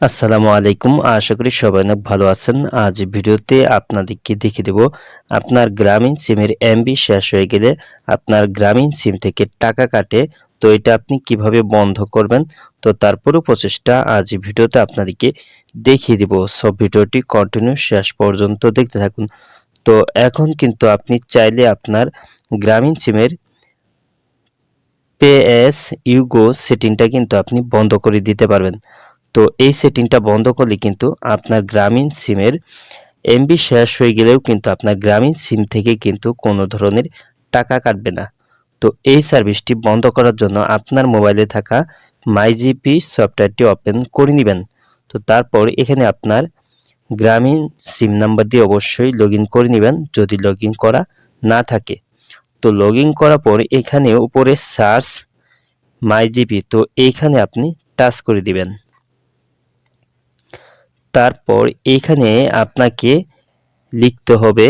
আসসালামু আলাইকুম। আশা করি সবাই অনেক ভালো আছেন। আজ ভিডিওতে আপনাদেরকে দেখিয়ে দেব, আপনার গ্রামীণ সিমের এমবি শেষ হয়ে গেলে আপনার গ্রামীণ সিম থেকে টাকা কাটে, তো এটা আপনি কীভাবে বন্ধ করবেন? তো তারপরও প্রচেষ্টা, আজ ভিডিওতে আপনাদেরকে দেখিয়ে দেব। সব ভিডিওটি কন্টিনিউ শেষ পর্যন্ত দেখতে থাকুন। তো এখন কিন্তু আপনি চাইলে আপনার গ্রামীণ সিমের পেএস ইউগো সেটিংটা কিন্তু আপনি বন্ধ করে দিতে পারবেন। তো এই সেটিংটা বন্ধ করলে কিন্তু আপনার গ্রামীণ সিমের এমবি শেষ হয়ে গেলেও কিন্তু আপনার গ্রামীণ সিম থেকে কিন্তু কোনো ধরনের টাকা কাটবে না। তো এই সার্ভিসটি বন্ধ করার জন্য আপনার মোবাইলে থাকা মাইজিপি সফটওয়্যারটি ওপেন করে নেবেন। তো তারপর এখানে আপনার গ্রামীণ সিম নাম্বার দিয়ে অবশ্যই লগ করে নেবেন যদি লগ করা না থাকে। তো লগ করার পর এখানে উপরে সার্চ মাইজিপি তো এইখানে আপনি টাচ করে দিবেন। তারপর এখানে আপনাকে লিখতে হবে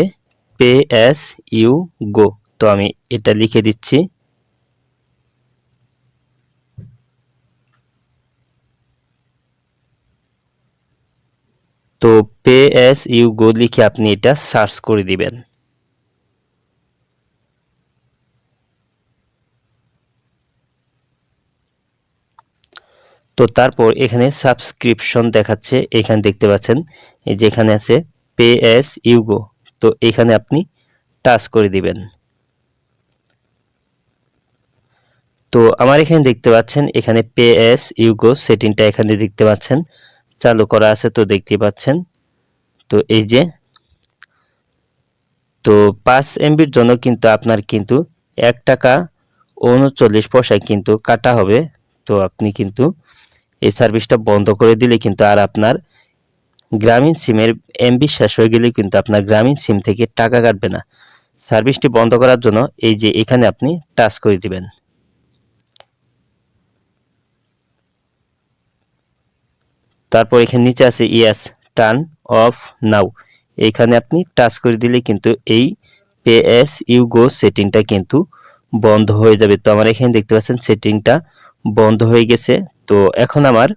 পে এস ইউ গো তো আমি এটা লিখে দিচ্ছি। তো পে এস ইউ গো লিখে আপনি এটা সার্চ করে দিবেন। তো তারপর এখানে সাবস্ক্রিপশন দেখাচ্ছে, এখানে দেখতে পাচ্ছেন যেখানে আছে পে এস ইউগো তো এখানে আপনি টাচ করে দিবেন। তো আমার এখানে দেখতে পাচ্ছেন, এখানে পে এস ইউগো সেটিংটা এখানে দেখতে পাচ্ছেন, চালু করা আছে তো দেখতে পাচ্ছেন। তো এই যে, তো পাঁচ এমবির জন্য কিন্তু আপনার কিন্তু এক টাকা উনচল্লিশ পয়সায় কিন্তু কাটা হবে, তো আপনি কিন্তু এই সার্ভিসটা বন্ধ করে দিলে কিন্তু আর আপনার গ্রামীণ সিমের এমবি শেষ হয়ে গেলে কিন্তু আপনার গ্রামীণ সিম থেকে টাকা কাটবে না। সার্ভিসটি বন্ধ করার জন্য এই যে এখানে আপনি টাচ করে দিবেন। তারপর এখানে নিচে আছে ইয়াস টার্ন অফ নাও এখানে আপনি টাচ করে দিলে কিন্তু এই পে এস ইউ গো সেটিংটা কিন্তু বন্ধ হয়ে যাবে। তো আমার এখানে দেখতে পাচ্ছেন সেটিংটা বন্ধ হয়ে গেছে। তো এখন আমার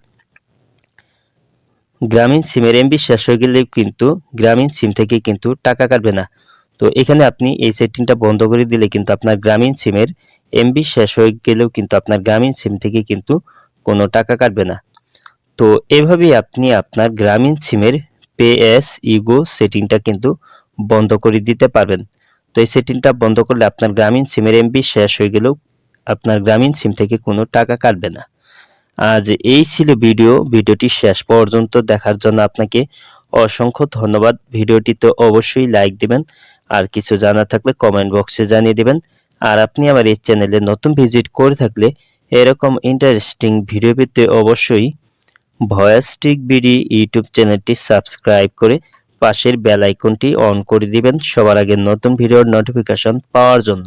গ্রামীণ সিমের এমবি শেষ হয়ে গেলে কিন্তু গ্রামীণ সিম থেকে কিন্তু টাকা কাটবে না। তো এখানে আপনি এই সেটিংটা বন্ধ করে দিলে কিন্তু আপনার গ্রামীণ সিমের এমবি শেষ হয়ে গেলেও কিন্তু আপনার গ্রামীণ সিম থেকে কিন্তু কোনো টাকা কাটবে না। তো এভাবেই আপনি আপনার গ্রামীণ সিমের পে এস ইগো সেটিংটা কিন্তু বন্ধ করে দিতে পারবেন। তো এই সেটিংটা বন্ধ করলে আপনার গ্রামীণ সিমের এমবি শেষ হয়ে গেলেও আপনার গ্রামীণ সিম থেকে কোনো টাকা কাটবে না। আজ এই ছিল ভিডিও। ভিডিওটি শেষ পর্যন্ত দেখার জন্য আপনাকে অসংখ্য ধন্যবাদ। ভিডিওটিতে অবশ্যই লাইক দিবেন, আর কিছু জানা থাকলে কমেন্ট বক্সে জানিয়ে দিবেন। আর আপনি আমার এই চ্যানেলে নতুন ভিজিট করে থাকলে এরকম ইন্টারেস্টিং ভিডিও পেতে অবশ্যই ভয়েসটিক বিডি ইউটিউব চ্যানেলটি সাবস্ক্রাইব করে পাশের বেল আইকনটি অন করে দিবেন সবার আগে নতুন ভিডিওর নোটিফিকেশন পাওয়ার জন্য।